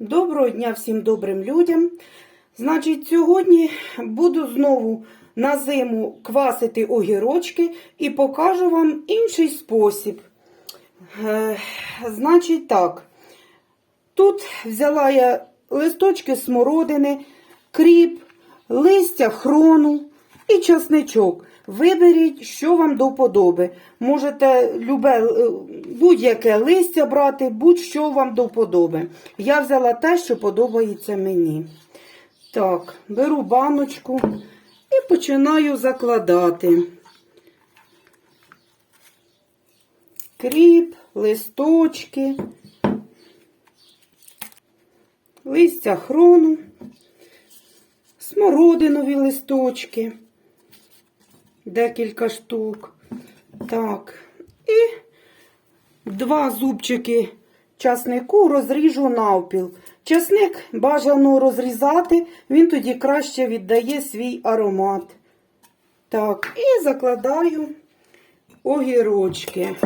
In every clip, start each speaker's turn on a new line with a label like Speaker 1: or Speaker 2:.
Speaker 1: Доброго дня всім добрим людям. Значить, сьогодні буду знову на зиму квасити огірочки і покажу вам інший спосіб. Е, значить так, тут взяла я листочки смородини, кріп, листя хрону і часничок. Виберіть, що вам до вподоби. Можете е, будь-яке листя брати, будь-що вам до вподоби. Я взяла те, що подобається мені. Так, беру баночку і починаю закладати. Кріп, листочки, листя хрону, смородинові листочки декілька штук. Так. І два зубчики часнику розріжу навпіл. Часник бажано розрізати, він тоді краще віддає свій аромат. Так, і закладаю огірочки.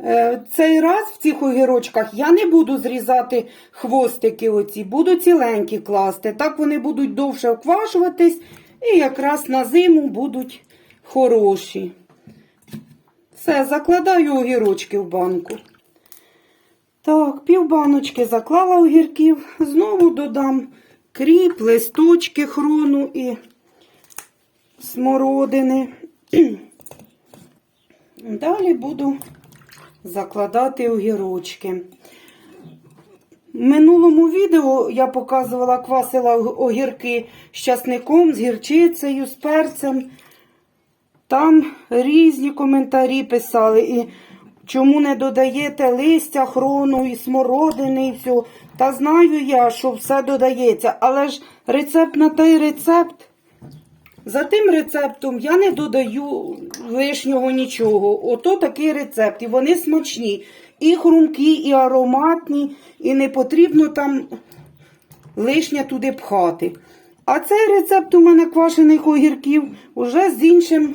Speaker 1: Е, Цей раз в цих огірочках я не буду зрізати хвостики оці, буду ціленькі класти. Так вони будуть довше вквашуватись і якраз на зиму будуть хороші. Все, закладаю огірочки в банку. Так, пів баночки заклала огірків, знову додам кріп, листочки хрону і смородини. Далі буду закладати огірочки. Минулому відео я показувала, квасила огірки з часником, з гірчицею, з перцем. Там різні коментарі писали. І чому не додаєте листя, хрону і смородини і все. Та знаю я, що все додається. Але ж рецепт на той рецепт. За тим рецептом я не додаю лишнього нічого. Ото такий рецепт. І вони смачні. І хрумкі, і ароматні, і не потрібно там лишнє туди пхати. А цей рецепт у мене квашених огірків уже з іншим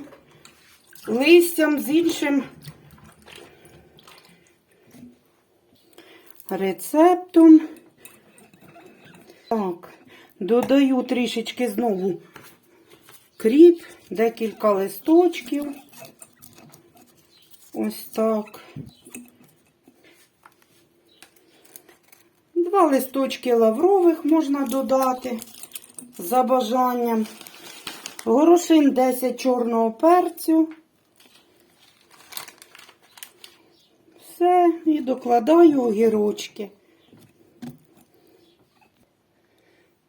Speaker 1: листям, з іншим рецептом. Так, додаю трішечки знову кріп, декілька листочків. Ось так. Два листочки лаврових можна додати за бажанням. Горошин 10 чорного перцю. Все, і докладаю огірочки.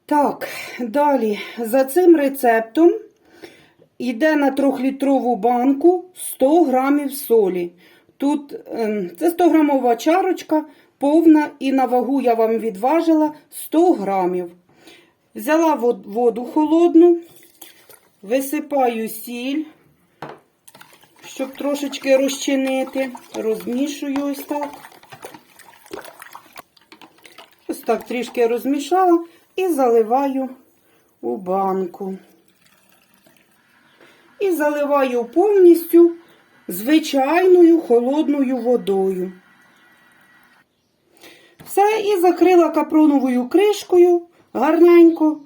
Speaker 1: Так, далі за цим рецептом йде на 3-літрову банку 100 грамів солі. Тут ем, це 100 грамова чарочка, повна, і на вагу я вам відважила 100 грамів. Взяла воду холодну, висипаю сіль, щоб трошечки розчинити, розмішую ось так. Ось так трішки розмішала і заливаю у банку. І заливаю повністю звичайною холодною водою. Все, і закрила капроновою кришкою гарненько.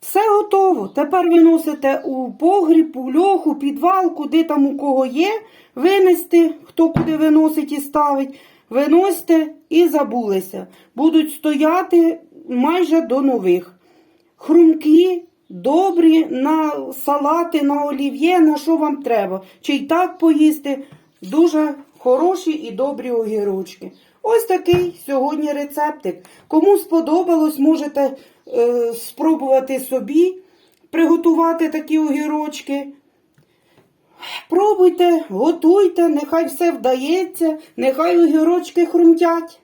Speaker 1: Все готово. Тепер виносите у погріб, у льоху, підвал, куди там у кого є. Винести, хто куди виносить і ставить. Виносьте і забулися. Будуть стояти майже до нових. Хрумкі, добрі на салати, на олів'є, на що вам треба. Чи й так поїсти. Дуже хороші і добрі огірочки. Ось такий сьогодні рецептик. Кому сподобалось, можете е, спробувати собі приготувати такі огірочки. Пробуйте, готуйте, нехай все вдається, нехай огірочки хрумтять.